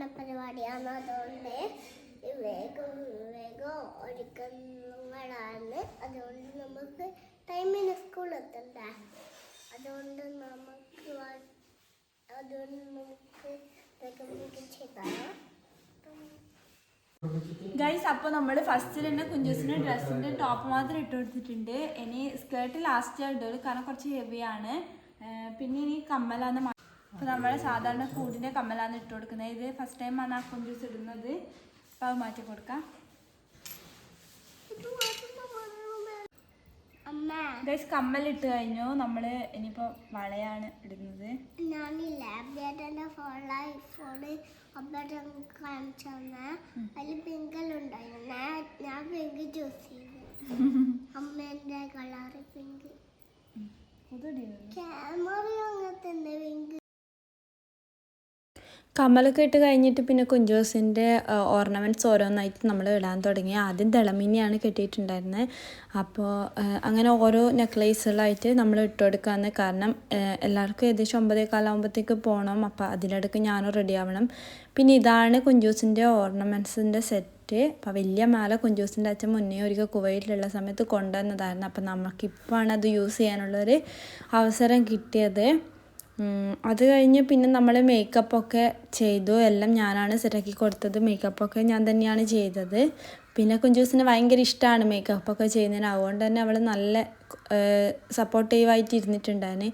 ഓണപരിപാടിയാണ് അതുകൊണ്ട് വേഗം വേഗം ഒരുക്കങ്ങളാണ് അതുകൊണ്ട് നമുക്ക് ടൈമിന് സ്കൂളിൽ എത്തണ്ട? അതുകൊണ്ട് നമുക്ക് അതുകൊണ്ട് നമുക്ക് വേഗം വേഗം ചെയ്താലോ? ഗൈസ് അപ്പോൾ നമ്മൾ ഫസ്റ്റിൽ തന്നെ കുഞ്ചൂസിന് ഡ്രസ്സിന്റെ ടോപ്പ് മാത്രം ഇട്ട് കൊടുത്തിട്ടുണ്ട്. ഇനി സ്കേർട്ട് ലാസ്റ്റ് ഇടുള്ളൂ. കാരണം കുറച്ച് ഹെവിയാണ് പിന്നെ ഇനി കമ്മലാന്ന് അപ്പോൾ നമ്മൾ സാധാരണ കൂടിന്റെ കമ്മലാണ് ഇട്ട് കൊടുക്കുന്നത്. ഇത് ഫസ്റ്റ് ആണ് ആ കുഞ്ചൂസ് ഇടുന്നത്. അപ്പോൾ അത് മാറ്റി കൊടുക്കാം. ഗൈസ് കമ്മലിട്ട് കഴിഞ്ഞു. നമ്മൾ ഇനിയിപ്പോൾ വളയാണ് ഇടുന്നത്. ഞാനില്ല. അബ്ബേട്ടന്റെ ഫോണിലെ ഫോണ് അബ്ബേട്ടൻ കാണിച്ചു തന്നെ. അതിൽ പിങ്കലുണ്ടായിരുന്നു ഞാൻ ഞാൻ പിങ്ക് ചൂസ് ചെയ്തു. അമ്മേന്റെ കളറ് പിങ്ക്. ക്യാമറ അങ്ങനത്തെ പിങ്ക്. കമ്മലൊക്കെ ഇട്ട് കഴിഞ്ഞിട്ട് പിന്നെ കുഞ്ചോസിന്റെ ഓർണമെന്റ്സ് ഓരോന്നായിട്ട് നമ്മൾ ഇടാൻ തുടങ്ങി. ആദ്യം തിളമിനിയാണ് കെട്ടിയിട്ടുണ്ടായിരുന്നത് അപ്പോൾ അങ്ങനെ ഓരോ നെക്ലേസുകളായിട്ട് നമ്മൾ ഇട്ട് കൊടുക്കാമെന്ന് കാരണം എല്ലാവർക്കും ഏകദേശം ഒമ്പതേ കാലാകുമ്പോഴത്തേക്ക് പോകണം അപ്പോൾ അതിനിടയ്ക്ക് ഞാനും റെഡി ആവണം. പിന്നെ ഇതാണ് കുഞ്ചൂസിന്റെ ഓർണമെന്റ്സിന്റെ സെറ്റ് അപ്പോൾ വലിയ മാല കുഞ്ചൂസിന്റെ അച്ഛൻ മുന്നേ ഒരിക്കൽ കുവൈറ്റിലുള്ള സമയത്ത് കൊണ്ടുവന്നതായിരുന്നു. അപ്പോൾ നമുക്കിപ്പോഴാണ് അത് യൂസ് ചെയ്യാനുള്ളൊരു അവസരം കിട്ടിയത്. അത് കഴിഞ്ഞ് പിന്നെ നമ്മൾ മേക്കപ്പൊക്കെ ചെയ്തു. എല്ലാം ഞാനാണ് സെറ്റാക്കി കൊടുത്തത്. മേക്കപ്പൊക്കെ ഞാൻ തന്നെയാണ് ചെയ്തത്. പിന്നെ കുഞ്ചൂസിന് ഭയങ്കര ഇഷ്ടമാണ് മേക്കപ്പൊക്കെ ചെയ്യുന്നതിന്. അതുകൊണ്ട് തന്നെ അവൾ നല്ല സപ്പോർട്ടീവായിട്ട് ഇരുന്നിട്ടുണ്ടായിരുന്നു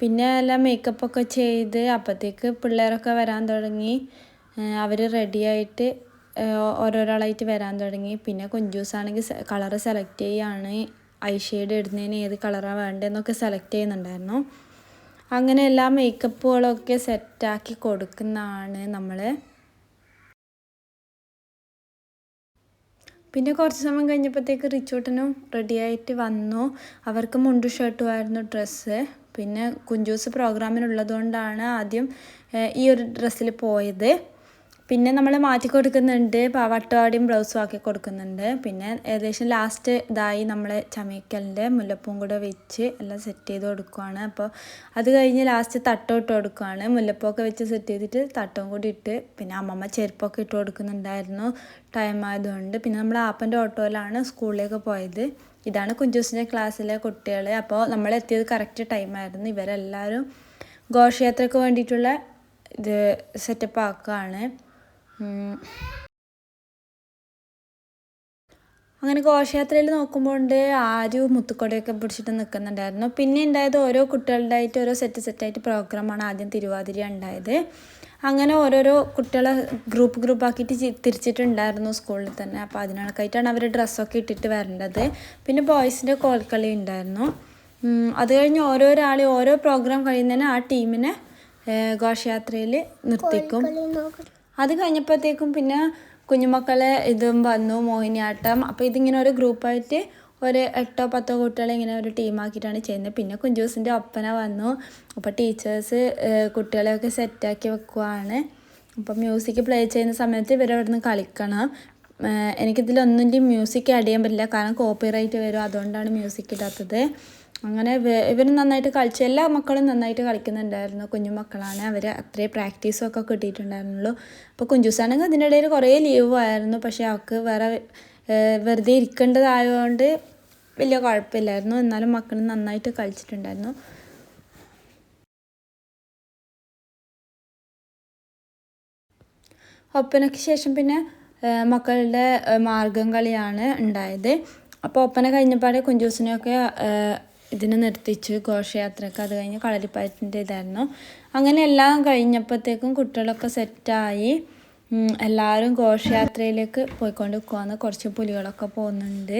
പിന്നെ എല്ലാം മേക്കപ്പൊക്കെ ചെയ്ത് അപ്പോഴത്തേക്ക് പിള്ളേരൊക്കെ വരാൻ തുടങ്ങി. അവർ റെഡിയായിട്ട് ഓരോരാളായിട്ട് വരാൻ തുടങ്ങി. പിന്നെ കുഞ്ചൂസാണെങ്കിൽ കളറ് സെലക്ട് ചെയ്യുകയാണ് ഐ ഷെയ്ഡ് ഇടുന്നതിന് ഏത് കളറാണ് വേണ്ടതെന്നൊക്കെ സെലക്ട് ചെയ്യുന്നുണ്ടായിരുന്നു. അങ്ങനെ എല്ലാ മേക്കപ്പുകളൊക്കെ സെറ്റാക്കി കൊടുക്കുന്നതാണ് നമ്മൾ പിന്നെ കുറച്ച് സമയം കഴിഞ്ഞപ്പോഴത്തേക്ക് റിച്ചോട്ടനും റെഡിയായിട്ട് വന്നു. അവർക്ക് മുണ്ടു ഷർട്ടുമായിരുന്നു ഡ്രസ്സ് പിന്നെ കുഞ്ചൂസ് പ്രോഗ്രാമിനുള്ളതുകൊണ്ടാണ് ആദ്യം ഈ ഒരു ഡ്രസ്സിൽ പോയത്. പിന്നെ നമ്മൾ മാറ്റി കൊടുക്കുന്നുണ്ട്. വട്ടവാടിയും ബ്ലൗസും ആക്കി കൊടുക്കുന്നുണ്ട്. പിന്നെ ഏകദേശം ലാസ്റ്റ് ഇതായി നമ്മൾ ചമയ്ക്കലിന്റെ മുല്ലപ്പൂ കൂടെ വെച്ച് എല്ലാം സെറ്റ് ചെയ്ത് കൊടുക്കുവാണ്. അപ്പോൾ അത് കഴിഞ്ഞ് ലാസ്റ്റ് തട്ടം ഇട്ട് കൊടുക്കുവാണ്. മുല്ലപ്പൂവൊക്കെ വെച്ച് സെറ്റ് ചെയ്തിട്ട് തട്ടവും കൂടി ഇട്ട് പിന്നെ അമ്മമ്മ ചെരുപ്പൊക്കെ ഇട്ട് കൊടുക്കുന്നുണ്ടായിരുന്നു. ടൈം ആയതുകൊണ്ട്. പിന്നെ നമ്മൾ ആപ്പന്റെ ഓട്ടോയിലാണ് സ്കൂളിലേക്ക് പോയത്. ഇതാണ് കുഞ്ചൂസിന്റെ ക്ലാസ്സിലെ കുട്ടികൾ അപ്പോൾ നമ്മൾ എത്തിയത് കറക്റ്റ് ടൈമായിരുന്നു ഇവരെല്ലാവരും ഘോഷയാത്രയ്ക്ക് വേണ്ടിയിട്ടുള്ള ഇത് സെറ്റപ്പ് ആക്കുകയാണ്. അങ്ങനെ ഘോഷയാത്രയിൽ നോക്കുമ്പോൾ ഉണ്ട് ആരും മുത്തുക്കൊടയൊക്കെ പിടിച്ചിട്ട് നിൽക്കുന്നുണ്ടായിരുന്നു. പിന്നെ ഉണ്ടായത് ഓരോ കുട്ടികളുടെ ആയിട്ട് ഓരോ സെറ്റ് സെറ്റായിട്ട് പ്രോഗ്രാമാണ് ആദ്യം തിരുവാതിര ഉണ്ടായത്. അങ്ങനെ ഓരോരോ കുട്ടികളെ ഗ്രൂപ്പ് ഗ്രൂപ്പ് ആക്കിയിട്ട് തിരിച്ചിട്ടുണ്ടായിരുന്നു സ്കൂളിൽ തന്നെ. അപ്പോൾ അതിനൊക്കെയായിട്ടാണ് അവർ ഡ്രസ്സൊക്കെ ഇട്ടിട്ട് വരേണ്ടത്. പിന്നെ ബോയ്സിന്റെ കോൽക്കളി ഉണ്ടായിരുന്നു. അത് കഴിഞ്ഞ് ഓരോരാളെ ഓരോ പ്രോഗ്രാം കഴിയുന്നതിന് ആ ടീമിനെ ഘോഷയാത്രയിൽ നിർത്തിക്കും. അത് കഴിഞ്ഞപ്പോഴത്തേക്കും പിന്നെ കുഞ്ഞുമക്കളെ ഇതും വന്നു മോഹിനിയാട്ടം. അപ്പോൾ ഇതിങ്ങനെ ഒരു ഗ്രൂപ്പായിട്ട് ഒരു എട്ടോ പത്തോ കുട്ടികളെ ഇങ്ങനെ ഒരു ടീമാക്കിയിട്ടാണ് ചെയ്യുന്നത്. പിന്നെ കുഞ്ചൂസിന്റെ ഒപ്പന വന്നു. അപ്പോൾ ടീച്ചേഴ്സ് കുട്ടികളെയൊക്കെ സെറ്റാക്കി വെക്കുവാണ്. അപ്പോൾ മ്യൂസിക് പ്ലേ ചെയ്യുന്ന സമയത്ത് ഇവരവിടെ നിന്ന് കളിക്കണം എനിക്കിതിലൊന്നും മ്യൂസിക് ആഡ് ചെയ്യാൻ പറ്റില്ല. കാരണം കോപ്പിറൈറ്റ് വരും. അതുകൊണ്ടാണ് മ്യൂസിക് ഇടാത്തത്. അങ്ങനെ ഇവർ നന്നായിട്ട് കളിച്ചു എല്ലാ മക്കളും നന്നായിട്ട് കളിക്കുന്നുണ്ടായിരുന്നു. കുഞ്ഞു മക്കളാണ്. അവർ അത്രയും പ്രാക്ടീസും ഒക്കെ കിട്ടിയിട്ടുണ്ടായിരുന്നുള്ളൂ. അപ്പോൾ കുഞ്ചൂസാണെങ്കിൽ അതിന്റെ ഇടയിൽ കുറേ ലീവ് ആയിരുന്നു. പക്ഷേ അവൾക്ക് വേറെ വെറുതെ ഇരിക്കേണ്ടതായതുകൊണ്ട് വലിയ കുഴപ്പമില്ലായിരുന്നു. എന്നാലും മക്കൾ നന്നായിട്ട് കളിച്ചിട്ടുണ്ടായിരുന്നു. ഒപ്പനയ്ക്ക് ശേഷം പിന്നെ മക്കളുടെ മാർഗം കളിയാണ് ഉണ്ടായത്. അപ്പോൾ ഒപ്പന കഴിഞ്ഞപ്പാടെ കുഞ്ചൂസിനെയൊക്കെ ഇതിന് നിർത്തിച്ചു ഘോഷയാത്രയ്ക്ക് അത് കഴിഞ്ഞ് കളരിപ്പയറ്റിന്റെ ഇതായിരുന്നു. അങ്ങനെ എല്ലാം കഴിഞ്ഞപ്പോഴത്തേക്കും കുട്ടികളൊക്കെ സെറ്റായി. എല്ലാവരും ഘോഷയാത്രയിലേക്ക് പോയിക്കൊണ്ട് നിൽക്കുവാന്ന് കുറച്ച് പുലികളൊക്കെ പോകുന്നുണ്ട്.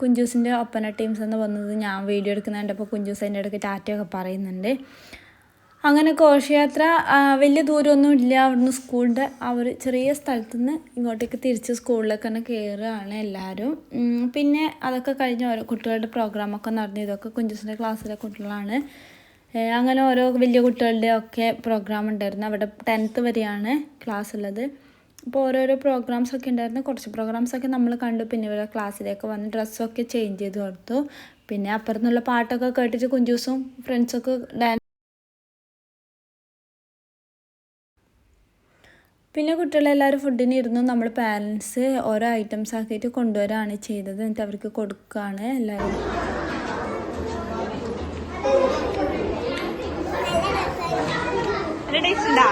കുഞ്ചൂസിന്റെ ഒപ്പന ടീംസ് എന്ന് വന്നത് ഞാൻ വീഡിയോ എടുക്കുന്നുണ്ട് അപ്പോൾ കുഞ്ചൂസ് അതിന്റെ ഇടയ്ക്ക് ടാറ്റയൊക്കെ പറയുന്നുണ്ട്. അങ്ങനെ ഘോഷയാത്ര വലിയ ദൂരമൊന്നും ഇല്ല. അവിടുന്ന് സ്കൂളിന്റെ ആ ഒരു ചെറിയ സ്ഥലത്തു നിന്ന് ഇങ്ങോട്ടേക്ക് തിരിച്ച് സ്കൂളിലേക്ക് തന്നെ കയറുകയാണ് എല്ലാവരും. പിന്നെ അതൊക്കെ കഴിഞ്ഞ് ഓരോ കുട്ടികളുടെ പ്രോഗ്രാമൊക്കെ നടന്നു. ഇതൊക്കെ കുഞ്ചസിന്റെ ക്ലാസ്സിലെ കുട്ടികളാണ്. അങ്ങനെ ഓരോ വലിയ കുട്ടികളുടെ ഒക്കെ പ്രോഗ്രാം ഉണ്ടായിരുന്നു. അവിടെ ടെൻത്ത് വരെയാണ് ക്ലാസ് ഉള്ളത് അപ്പോൾ ഓരോരോ പ്രോഗ്രാംസ് ഒക്കെ ഉണ്ടായിരുന്നു. കുറച്ച് പ്രോഗ്രാംസ് ഒക്കെ നമ്മൾ കണ്ടു. പിന്നെ ഇവരെ ക്ലാസ്സിലേക്ക് വന്ന് ഡ്രസ്സൊക്കെ ചേഞ്ച് ചെയ്ത് കൊടുത്തു. പിന്നെ അപ്പുറത്തുനിന്നുള്ള പാട്ടൊക്കെ കേട്ടിട്ട് കുഞ്ചൂസും ഫ്രണ്ട്സൊക്കെ പിന്നെ കുട്ടികളെല്ലാവരും ഫുഡിന് ഇരുന്നു നമ്മൾ പാരൻസ് ഓരോ ഐറ്റംസ് ആക്കിയിട്ട് കൊണ്ടുവരാണ് ചെയ്തത്. എന്നിട്ട് അവർക്ക് കൊടുക്കുകയാണ് എല്ലാവരും. നല്ല ടേസ്റ്റ് ഉണ്ടാ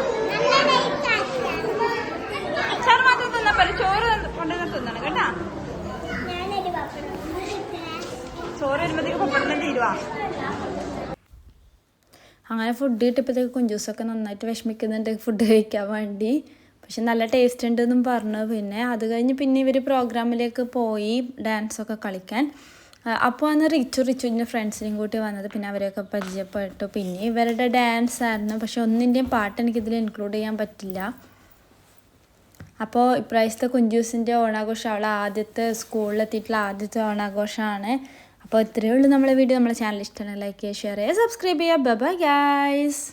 അച്ചാർ മാത്രം തിന്നാ പോലെ ചോറ് കൊണ്ടുവന്ന് തിന്നണം കേട്ടാ? ഞാനൊരു പപ്പടം ചോറ് വരുമ്പോഴത്തേക്ക് പപ്പടം തീരുവാ. അങ്ങനെ ഫുഡ് കിട്ടിയപ്പോഴത്തേക്ക് കുഞ്ചൂസൊക്കെ നന്നായിട്ട് വിഷമിക്കുന്നുണ്ട് ഫുഡ് കഴിക്കാൻ വേണ്ടി. പക്ഷെ നല്ല ടേസ്റ്റ് ഉണ്ടെന്നും പറഞ്ഞു. പിന്നെ അത് കഴിഞ്ഞ് പിന്നെ ഇവർ പ്രോഗ്രാമിലേക്ക് പോയി ഡാൻസൊക്കെ കളിക്കാൻ. അപ്പോൾ അന്ന് റിച്ചു റിച്ചുവിന്റെ ഫ്രണ്ട്സിനെയും കൂട്ടി വന്നത്. പിന്നെ അവരെയൊക്കെ പരിചയപ്പെട്ടു. പിന്നെ ഇവരുടെ ഡാൻസ് ആയിരുന്നു. പക്ഷെ ഒന്നിന്റെയും പാട്ട് എനിക്കിതിൽ ഇൻക്ലൂഡ് ചെയ്യാൻ പറ്റില്ല. അപ്പോൾ ഇപ്രാവശ്യത്തെ കുഞ്ചൂസിന്റെ ഓണാഘോഷം അവളെ ആദ്യത്തെ സ്കൂളിലെത്തിയിട്ടുള്ള ആദ്യത്തെ ഓണാഘോഷമാണ്. അപ്പോൾ ഇത്രയേ ഉള്ളൂ നമ്മളെ വീഡിയോ നമ്മളെ ചാനൽ ഇഷ്ടമാണ് ലൈക്ക് ചെയ്യുക ഷെയർ ചെയ്യുക സബ്സ്ക്രൈബ് ചെയ്യുക. Bye guys